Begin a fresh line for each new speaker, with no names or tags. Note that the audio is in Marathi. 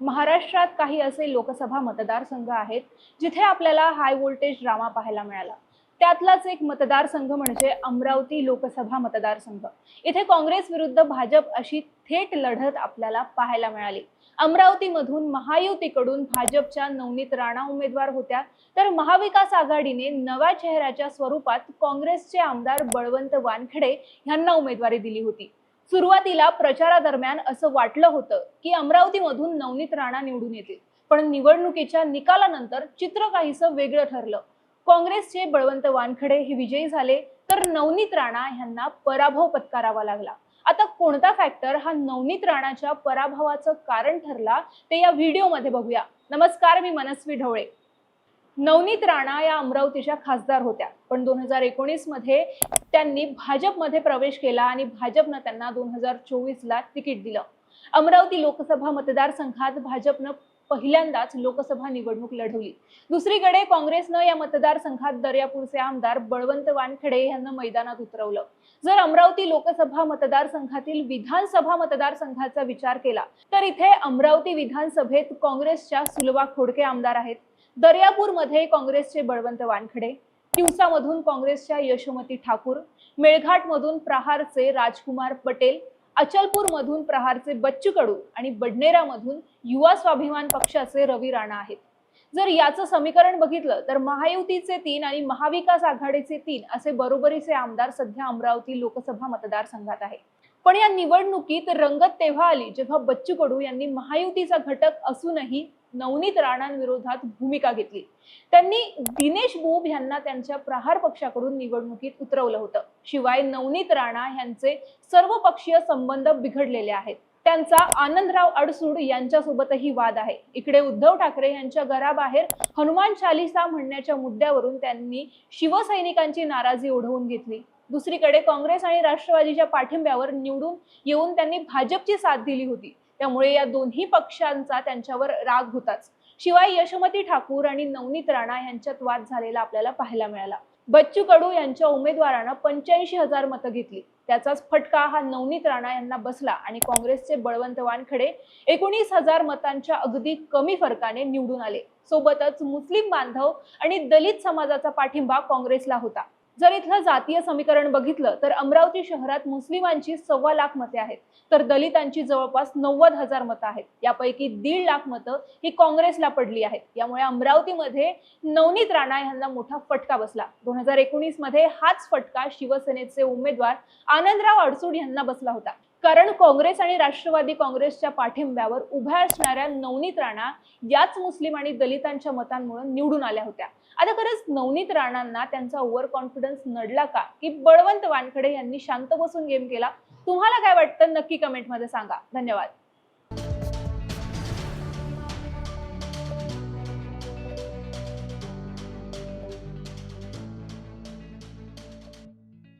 महाराष्ट्रात काही असे लोकसभा मतदारसंघ आहेत जिथे आपल्याला हाय व्होल्टेज ड्रामा पाहायला मिळाला. त्यातलाच एक मतदारसंघ म्हणजे अमरावती लोकसभा मतदारसंघ. इथे काँग्रेस विरुद्ध भाजप अशी थेट लढत आपल्याला पाहायला मिळाली. अमरावतीमधून महायुतीकडून भाजपच्या नवनीत राणा उमेदवार होत्या. तर महाविकास आघाडीने नव्या चेहऱ्याच्या स्वरूपात काँग्रेसचे आमदार बळवंत वानखेडे यांना उमेदवारी दिली होती. सुरुवातीला प्रचारादरम्यान असं वाटलं होतं की अमरावतीमधून नवनीत राणा निवडून येतील. पण निवडणुकीच्या निकालानंतर चित्र काहीसं वेगळं ठरलं. काँग्रेसचे बळवंत वानखडे हे विजयी झाले तर नवनीत राणा यांना पराभव पत्करावा लागला. आता कोणता फॅक्टर हा नवनीत राणाच्या पराभवाचं कारण ठरला ते या व्हिडिओमध्ये बघूया. नमस्कार मी मनस्वी ढवळे. नवनीत राणा या अमरावतीच्या खासदार होत्या. पण दोन हजार एकोणीसमध्ये त्यांनी भाजपमध्ये प्रवेश केला आणि भाजपनं त्यांना दोन हजार चोवीस ला तिकीट दिलं. अमरावती लोकसभा मतदारसंघात भाजपनं पहिल्यांदाच लोकसभा निवडणूक लढवली. दुसरीकडे काँग्रेसनं या मतदारसंघात दर्यापूरचे आमदार बळवंत वानखेडे यांना मैदानात उतरवलं. जर अमरावती लोकसभा मतदारसंघातील विधानसभा मतदारसंघाचा विचार केला तर इथे अमरावती विधानसभेत काँग्रेसच्या सुलभा खोडके आमदार आहेत. दर्यापूरमध्ये काँग्रेसचे बळवंत वानखडे दिवसामधून काँग्रेसच्या यशोमती ठाकूर मेळघाटमधून प्रहारचे राजकुमार पटेल अचलपूरमधून प्रहारचे बच्चू कडू आणि बडनेरामधून युवा स्वाभिमान पक्षाचे रवी राणा आहेत. जर याचं समीकरण बघितलं तर महायुतीचे तीन आणि महाविकास आघाडीचे तीन असे बरोबरीचे आमदार सध्या अमरावती लोकसभा मतदारसंघात आहे पण या निवडणुकीत रंगत तेव्हा आली जेव्हा बच्चू कडू यांनी महायुतीचा घटक असूनही नवनीत राणांविरोधात भूमिका घेतली. त्यांनी दिनेश बोब यांना त्यांच्या प्रहार पक्षाकडून निवडणुकीत उतरवलं होतं. शिवाय नवनीत राणा यांचे सर्वपक्षीय संबंध बिघडलेले आहेत. त्यांचा आनंदराव अडसूड यांच्यासोबतही वाद आहे. इकडे उद्धव ठाकरे यांच्या घराबाहेर हनुमान चालिसा म्हणण्याच्या मुद्द्यावरून त्यांनी शिवसैनिकांची नाराजी ओढवून घेतली. दुसरीकडे काँग्रेस आणि राष्ट्रवादीच्या पाठिंब्यावर निवडून येऊन त्यांनी भाजपची साथ दिली होती. त्यामुळे या दोन्ही पक्षांचा त्यांच्यावर राग होताच. शिवाय यशोमती ठाकूर आणि नवनीत राणा यांच्यात वाद झालेला आपल्याला पाहायला मिळाला. बच्चू कडू यांच्या उमेदवारानं पंच्याऐंशी हजार मतं घेतली. त्याचाच फटका हा नवनीत राणा यांना बसला आणि काँग्रेसचे बळवंत वानखडे एकोणीस हजार मतांच्या अगदी कमी फरकाने निवडून आले. सोबतच मुस्लिम बांधव आणि दलित समाजाचा पाठिंबा काँग्रेसला होता. जर इथलं जातीय समीकरण बघितलं तर अमरावती शहरात मुस्लिमांची सव्वा लाख मते आहेत. तर दलितांची जवळपास नव्वद हजार मतं आहेत. यापैकी दीड लाख मतं ही काँग्रेसला पडली आहेत. यामुळे अमरावतीमध्ये नवनीत राणा यांना मोठा फटका बसला. दोन हजार एकोणीसमध्ये हाच फटका शिवसेनेचे उमेदवार आनंदराव अडसूड यांना बसला होता. कारण काँग्रेस आणि राष्ट्रवादी काँग्रेसच्या पाठिंब्यावर उभ्या असणाऱ्या नवनीत राणा याच मुस्लिम आणि दलितांच्या मतांमुळे निवडून आल्या होत्या. आता खरंच नवनीत राणांना त्यांचा ओव्हर कॉन्फिडन्स नडला का? की बळवंत वानखडे यांनी शांत बसून गेम केला? तुम्हाला काय वाटतं? नक्की कमेंटमध्ये सांगा. धन्यवाद.